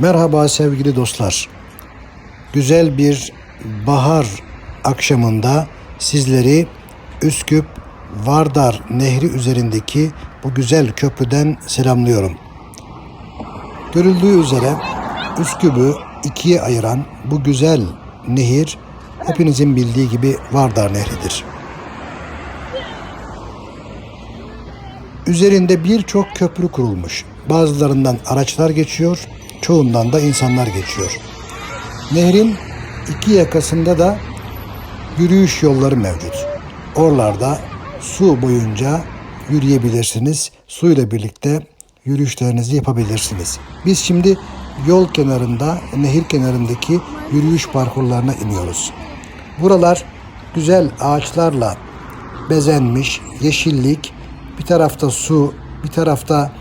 Merhaba sevgili dostlar. Güzel bir bahar akşamında sizleri Üsküp Vardar Nehri üzerindeki bu güzel köprüden selamlıyorum. Görüldüğü üzere Üsküp'ü ikiye ayıran bu güzel nehir hepinizin bildiği gibi Vardar Nehri'dir. Üzerinde birçok köprü kurulmuş. Bazılarından araçlar geçiyor, çoğundan da insanlar geçiyor. Nehrin iki yakasında da yürüyüş yolları mevcut. Oralarda su boyunca yürüyebilirsiniz. Suyla birlikte yürüyüşlerinizi yapabilirsiniz. Biz şimdi yol kenarında, nehir kenarındaki yürüyüş parkurlarına iniyoruz. Buralar güzel ağaçlarla bezenmiş, yeşillik, bir tarafta su, bir tarafta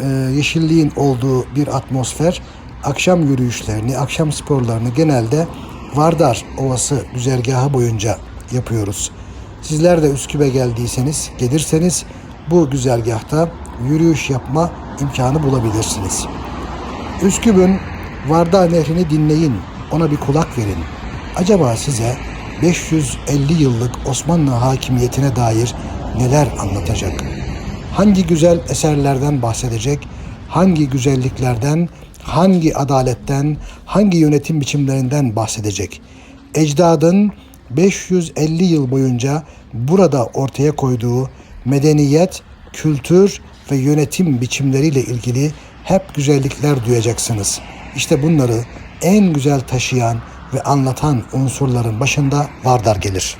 e, yeşilliğin olduğu bir atmosfer. Akşam yürüyüşlerini, akşam sporlarını genelde Vardar Ovası güzergahı boyunca yapıyoruz. Sizler de Üsküp'e geldiyseniz, gelirseniz bu güzergahta yürüyüş yapma imkanı bulabilirsiniz. Üsküp'ün Vardar Nehri'ni dinleyin, ona bir kulak verin. Acaba size 550 yıllık Osmanlı hakimiyetine dair neler anlatacak? Hangi güzel eserlerden bahsedecek? Hangi güzelliklerden, hangi adaletten, hangi yönetim biçimlerinden bahsedecek? Ecdadın 550 yıl boyunca burada ortaya koyduğu medeniyet, kültür ve yönetim biçimleriyle ilgili hep güzellikler duyacaksınız. İşte bunları en güzel taşıyan ve anlatan unsurların başında Vardar gelir.